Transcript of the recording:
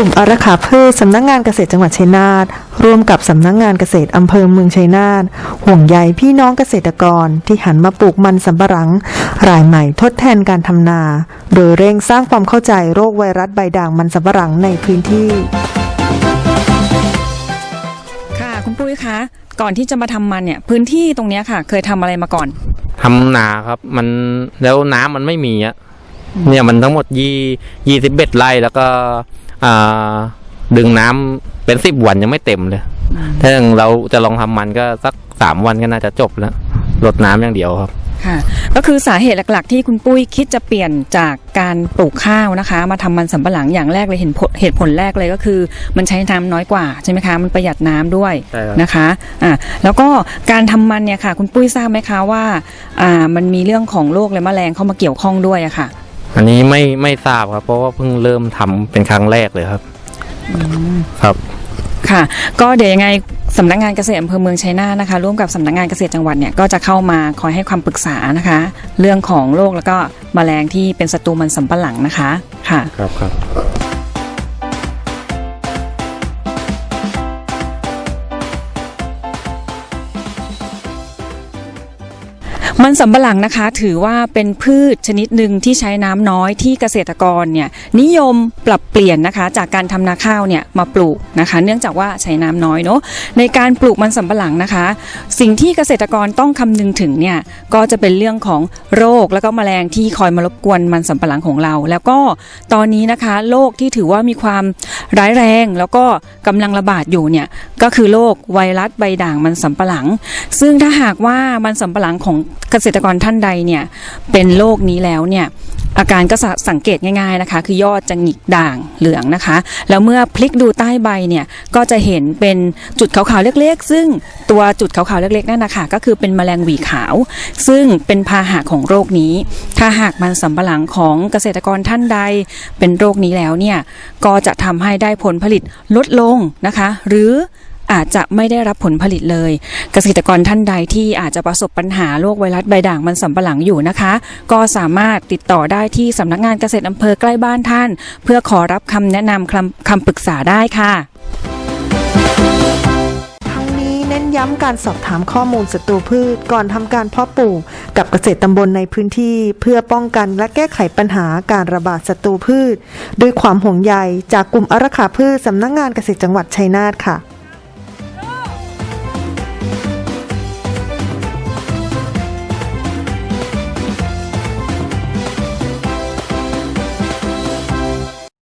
กลุ่มอารักขาพืชสำนักงานเกษตรจังหวัดชัยนาทร่วมกับสำนักงานเกษตรอำเภอเมืองชัยนาทห่วงใยพี่น้องเกษตรกรที่หันมาปลูกมันสำปะหลัง รายใหม่ทดแทนการทำนา โดยเร่งสร้างความเข้าใจโรคไวรัสใบด่างมันสำปะหลังในพื้นที่ ค่ะคุณปุ้ยคะ ก่อนที่จะมาทำมันเนี่ยพื้นที่ตรงเนี้ยค่ะ เคยทำอะไรมาก่อน ทำนาครับมันแล้วน้ำมันไม่มีอะเนี่ยมันทั้งหมดยี่ยี่สิบเบ็ดไร่แล้วก็อ่า ดึงน้ำเป็นสิบวันยังไม่เต็มเลย ถ้าอย่างเราจะลองทำมันก็สักสามวันก็น่าจะจบแล้วลดน้ำอย่างเดียวครับค่ะก็คือสาเหตุหลักๆ ที่คุณปุ้ยคิดจะเปลี่ยนจากการปลูกข้าวนะคะ มาทำมันสำปะหลังอย่างแรกเลยเห็นผลเหตุผลแรกเลยก็คือ มันใช้น้ำน้อยกว่าใช่ไหมคะมันประหยัดน้ำด้วยใช่ครับนะคะอ่าแล้วก็การทำมันเนี่ยค่ะ คุณปุ้ยทราบไหมคะว่าอ่ามันมีเรื่องของโรคและแมลงเข้ามาเกี่ยวข้องด้วยอะค่ะ อันนี้ไม่ไม่ทราบครับ เพราะว่าเพิ่งเริ่มทำเป็นครั้งแรกเลยครับครับ ค่ะ ก็เดี๋ยวยังไงสำนักงานเกษตรอำเภอเมืองชัยนาทนะคะ ร่วมกับสำนักงานเกษตรจังหวัดเนี่ยก็จะเข้ามาคอยให้ความปรึกษานะคะ เรื่องของโรคแล้วก็แมลงที่เป็นศัตรูมันสำปะหลังนะคะ ค่ะ ครับครับ มันสำปะหลังนะคะถือว่าเป็นพืชชนิดหนึ่งที่ใช้น้ำน้อยที่เกษตรกรเนี่ยนิยมปรับเปลี่ยนนะคะ จากการทำนาข้าวเนี่ยมาปลูกนะคะ เนื่องจากว่าใช้น้ำน้อยเนาะในการปลูกมันสำปะหลังนะคะ สิ่งที่เกษตรกรต้องคำนึงถึงเนี่ยก็จะเป็นเรื่องของโรคแล้วก็แมลงที่คอยมารบกวนมันสำปะหลังของเรา แล้วก็ตอนนี้นะคะโรคที่ถือว่ามีความร้ายแรง แล้วก็กำลังระบาดอยู่เนี่ยก็คือโรคไวรัสใบด่างมันสำปะหลัง ซึ่งถ้าหากว่ามันสำปะหลังของเกษตรกรท่านใดเนี่ยเป็นโรคนี้แล้วเนี่ยอาการก็สังเกตง่ายๆนะคะ คือยอดจะหงิกด่างเหลืองนะคะ แล้วเมื่อพลิกดูใต้ใบเนี่ยก็จะเห็นเป็นจุดขาวๆเล็กๆ ซึ่งตัวจุดขาวๆเล็กๆนั่นนะคะก็คือเป็นแมลงหวีขาว ซึ่งเป็นพาหะของโรคนี้ ถ้าหากมันสำปะหลังของเกษตรกรท่านใดเป็นโรคนี้แล้วเนี่ยก็จะทำให้ได้ผลผลิตลดลงนะคะ หรือ อาจจะไม่ได้รับผลผลิตเลย เกษตรกรท่านใดที่อาจจะประสบปัญหาโรคไวรัสใบด่างมันสำปะหลังอยู่นะคะ ก็สามารถติดต่อได้ที่สำนักงานเกษตรอำเภอใกล้บ้านท่าน เพื่อขอรับคำแนะนำคำคำปรึกษาได้ค่ะทั้งนี้เน้นย้ำการสอบถามข้อมูลศัตรูพืชก่อนทำการเพาะปลูกกับเกษตรตำบลในพื้นที่ เพื่อป้องกันและแก้ไขปัญหาการระบาดศัตรูพืช ด้วยความห่วงใยจากกลุ่มอารักขาพืชสำนักงานเกษตรจังหวัดชัยนาทค่ะ